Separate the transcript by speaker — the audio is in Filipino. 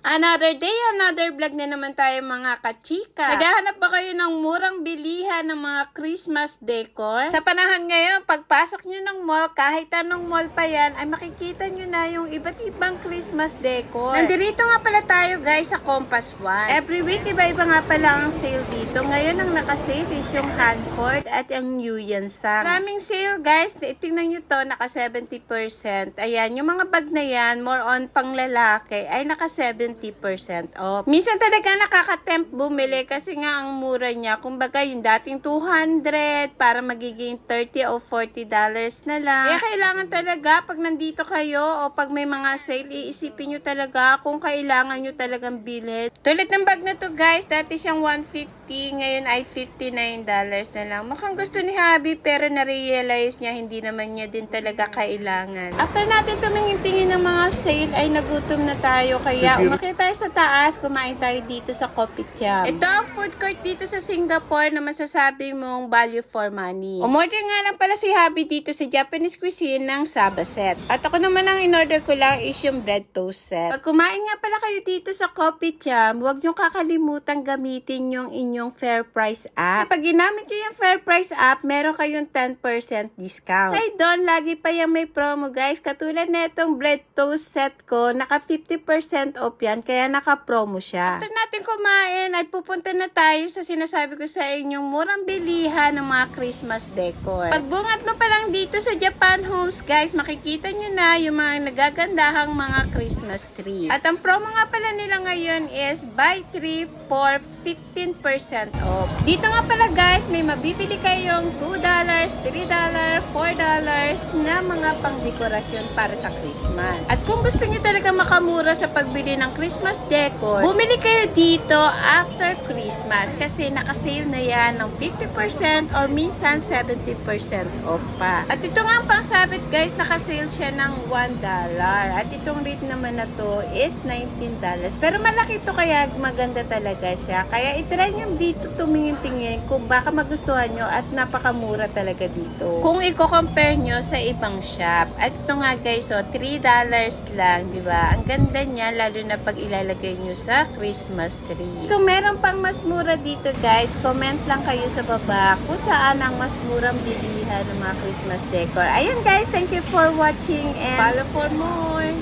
Speaker 1: Another day, another vlog na naman tayo mga kachika. Naghahanap ba kayo ng murang bilihan ng mga Christmas decor? Sa panahon ngayon, pagpasok nyo ng mall, kahit anong mall pa yan, ay makikita nyo na yung iba't ibang Christmas decor. Nandito nga pala tayo guys sa Compass One. Every week, iba-iba nga pala ang sale dito. Ngayon, ang nakasale is yung Hanford at ang New Yansang. Maraming sale guys. Tingnan nyo to, naka 70%. Ayan, yung mga bag na yan, more on pang lalaki, ay naka 70% off. Minsan talaga nakaka-tempt bumili kasi nga ang mura niya. Kumbaga, yung dating 200 para magiging 30 o 40 dollars na lang. Kaya kailangan talaga pag nandito kayo o pag may mga sale, iisipin nyo talaga kung kailangan nyo talagang bilhin. Tulad ng bag na to guys, dati siyang 150, ngayon ay 59 dollars na lang. Mukhang gusto ni Habi pero na-realize niya hindi naman niya din talaga kailangan. After natin tumingin-tingin ng mga sale ay nagutom na tayo kaya umakyat tayo sa taas, kumain tayo dito sa Kopitiam. Ito ang food court dito sa Singapore na masasabi mong value for money. Umorder nga lang pala si Habi dito sa Japanese cuisine ng Saba set. At ako naman ang in-order ko lang is yung bread toast set. Pag kumain nga pala kayo dito sa Kopitiam, huwag nyo kakalimutan gamitin yung inyong Fair Price app. Pag ginamit nyo yung Fair Price app, meron kayong 10% discount. Ay doon, lagi pa yung may promo guys. Katulad na itong bread toast set ko, naka 50% off yan, kaya naka-promo siya. After natin kumain, ay pupunta na tayo sa sinasabi ko sa inyong murang bilihan ng mga Christmas decor. Pagbungat mo pa lang dito sa Japan Homes, guys, makikita nyo na yung mga nagagandahang mga Christmas tree. At ang promo nga pala nila ngayon is buy 3 for 15% off. Dito nga pala guys, may mabibili kayong $2, $3, $4 na mga pangdekorasyon para sa Christmas. At kung gusto niyo talaga makamura sa pagbili ng Christmas decor, bumili kayo dito after Christmas kasi nakasale na yan ng 50% or minsan 70% off pa. At ito nga ang pangsabit guys, nakasale siya ng $1. At itong rate naman na to is $19. Pero malaki to kaya maganda talaga siya. Kaya itry nyo dito tumingin-tingin kung baka magustuhan nyo at napakamura talaga dito. Kung i-compare nyo sa ibang shop. At ito nga guys, so $3 lang, di ba? Ang ganda niya, lalo na pag ilalagay nyo sa Christmas tree. Kung meron pang mas mura dito guys, comment lang kayo sa baba kung saan ang mas murang bilihan ng mga Christmas decor. Ayun guys, thank you for watching and follow for more!